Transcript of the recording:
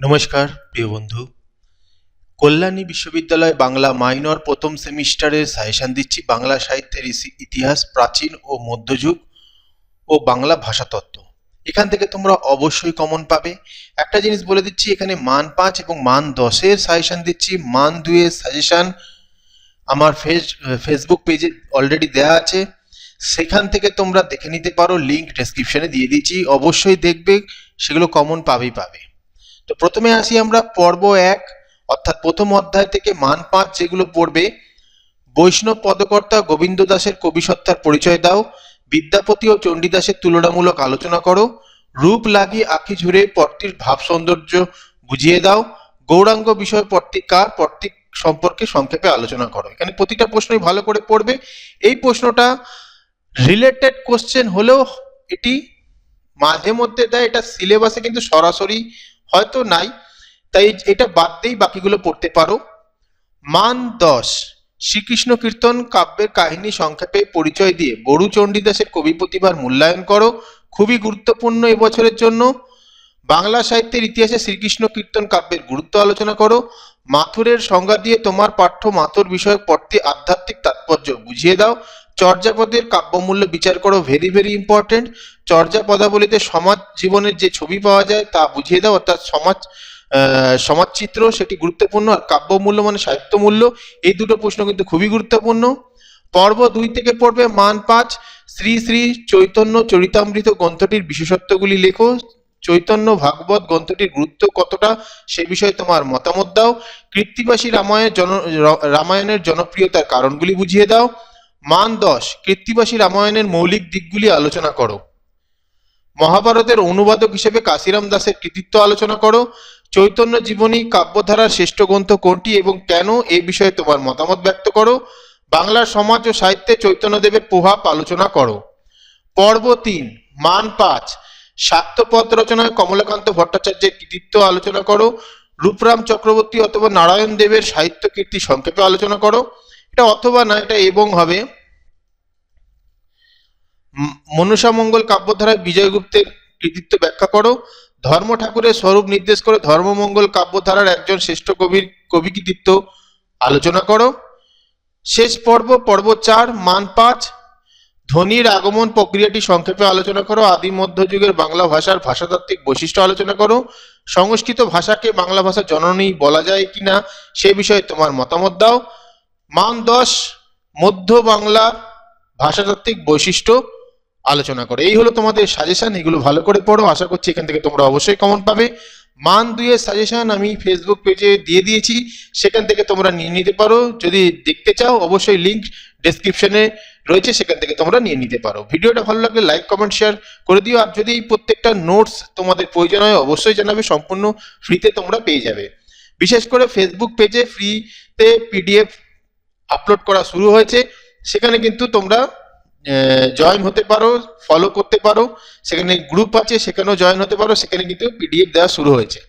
নমস্কার, প্রিয় বন্ধু। কল্যাণী বিশ্ববিদ্যালয় বাংলা মাইনর প্রথম সেমিস্টারের সাজেশন দিচ্ছি বাংলা সাহিত্যের ইতিহাস, প্রাচীন ও মধ্যযুগ ও বাংলা ভাষাতত্ত্ব। এখান থেকে তোমরা অবশ্যই কমন পাবে। একটা জিনিস বলে দিচ্ছি, এখানে মান পাঁচ এবং মান দশের সাজেশন দিচ্ছি। মান দুইয়ের সাজেশন আমার ফেস ফেসবুক পেজে অলরেডি দেওয়া আছে। সেখান থেকে তোমরা দেখে নিতে পারো লিংক ডেসক্রিপশনে দিয়ে দিচ্ছি। অবশ্যই দেখবে, সেগুলো কমন পাবেই পাবে। তো প্রথমে আসি আমরা পর্ব এক, অর্থাৎ প্রথম অধ্যায় থেকে মান পাঁচ যেগুলো পড়বে। বৈষ্ণব পদকর্তা গোবিন্দ দাসের কবিসত্তার পরিচয় দাও। বিদ্যাপতি ও চণ্ডীদাসের তুলনামূলক আলোচনা করো। রূপ লাগি আঁখি ঝুরে পর্তির ভাব সৌন্দর্য বুঝিয়ে দাও। গৌরাঙ্গ বিষয় পর্তি কার? পর্তিক সম্পর্কে সংক্ষেপে আলোচনা করো। এখানে প্রতিটা প্রশ্নই ভালো করে পড়বে। এই প্রশ্নটা রিলেটেড কোশ্চেন হলেও এটি মাঝে মধ্যে দেয়, এটা সিলেবাসে কিন্তু সরাসরি হয়তো নাই, তাই এটা বাদ দিয়েই বাকিগুলো পড়তে পারো। মান দশ, শ্রীকৃষ্ণ কীর্তন কাব্যের কাহিনী সংক্ষেপে পরিচয় দিয়ে বড়ু চণ্ডীদাসের কবি প্রতিভার মূল্যায়ন করো, খুবই গুরুত্বপূর্ণ এবছরের জন্য। বাংলা সাহিত্যের ইতিহাসে শ্রীকৃষ্ণ কীর্তন কাব্যের গুরুত্ব আলোচনা করো। মাথুরের সংজ্ঞা দিয়ে তোমার পাঠ্য মাথুর বিষয়ক পড়তে আধ্যাত্মিক তাৎপর্য বুঝিয়ে দাও। চর্যাপদের কাব্যমূল্য বিচার করো ভেরি ভেরি ইম্পর্টেন্ট চর্যা পদাবলিতে সমাজ জীবনের যে ছবি পাওয়া যায় তা বুঝিয়ে দাও, অর্থাৎ সমাজ সমাজচিত্র সেটি গুরুত্বপূর্ণ আর কাব্যমূল্য মানে সাহিত্য মূল্য এই দুটো প্রশ্ন কিন্তু খুবই গুরুত্বপূর্ণ। পর্ব দুই থেকে পড়বে মান পাঁচ, শ্রী শ্রী চৈতন্য চরিতামৃত গ্রন্থটির বিশেষত্বগুলি লেখো। চৈতন্য ভাগবত গ্রন্থটির গুরুত্ব কতটা সে বিষয়ে তোমার মতামত দাও। কৃত্তিবাসী রামায়ণ জন রামায়ণের জনপ্রিয়তার কারণগুলি বুঝিয়ে দাও। মান দশ কৃত্তিবাসী রামায়ণের মৌলিক দিকগুলি আলোচনা করো। মহাভারতের অনুবাদক হিসেবে কাশিরাম দাসের কৃতিত্ব আলোচনা করো। চৈতন্য জীবনী, কাব্যধারার শ্রেষ্ঠ গ্রন্থ কোনটি এবং কেন এই বিষয়ে তোমার মতামত ব্যক্ত করো। বাংলার সমাজ ও সাহিত্যে চৈতন্যদেবের প্রভাব আলোচনা করো। পর্ব তিন, মান পাঁচ শাক্তপদ রচনায় কমলাকান্ত ভট্টাচার্যের কৃতিত্ব আলোচনা করো। রূপরাম চক্রবর্তী অথবা নারায়ণ দেবের সাহিত্য কীর্তি সংক্ষেপে আলোচনা করো। এটা অথবা না, এটা এবং হবে। মনসামঙ্গল কাব্যধারায় বিজয়গুপ্তের কৃতিত্ব ব্যাখ্যা করো। ধর্ম ঠাকুরের স্বরূপ নির্দেশ করে ধর্মমঙ্গল কাব্যধারার একজন শ্রেষ্ঠ কবির, কবি কৃতিত্ব আলোচনা করো। শেষ পর্ব পর্ব চার মান পাঁচ, ধ্বনির আগমন প্রক্রিয়াটি সংক্ষেপে আলোচনা করো। আদি মধ্যযুগের বাংলা ভাষার ভাষাতাত্ত্বিক বৈশিষ্ট্য আলোচনা করো। সংস্কৃত ভাষাকে বাংলা ভাষা জননী বলা যায় কিনা, সে বিষয়ে তোমার মতামত দাও। মান দশ, মধ্য বাংলা ভাষাতাত্ত্বিক বৈশিষ্ট্য। আলোচনা করো। এই হলো তোমাদের সাজেশন এগুলো ভালো করে পড়ো। আশা করছি এখান থেকে তোমরা অবশ্যই কমন পাবে। মান দুইয়ের সাজেশন আমি ফেসবুক পেজে দিয়ে দিয়েছি। সেখান থেকে তোমরা নিয়ে নিতে পারো। যদি দেখতে চাও, অবশ্যই লিংক ডেসক্রিপশনে রয়েছে, সেখান থেকে তোমরা নিয়ে নিতে পারো। ভিডিওটা ভালো লাগলে লাইক কমেন্ট শেয়ার করে দিও। আর যদি প্রত্যেকটা নোটস তোমাদের প্রয়োজন হয়, অবশ্যই জানাবে। সম্পূর্ণ ফ্রিতে তোমরা পেয়ে যাবে। বিশেষ করে ফেসবুক পেজে ফ্রিতে পিডিএফ আপলোড করা শুরু হয়েছে। সেখানে কিন্তু তোমরা জয়েন হতে পারো ফলো করতে পারো। সেখানে গ্রুপ আছে, সেখানেও জয়েন হতে পারো। সেখানে কিন্তু পিডিএফ দেওয়া শুরু হয়েছে।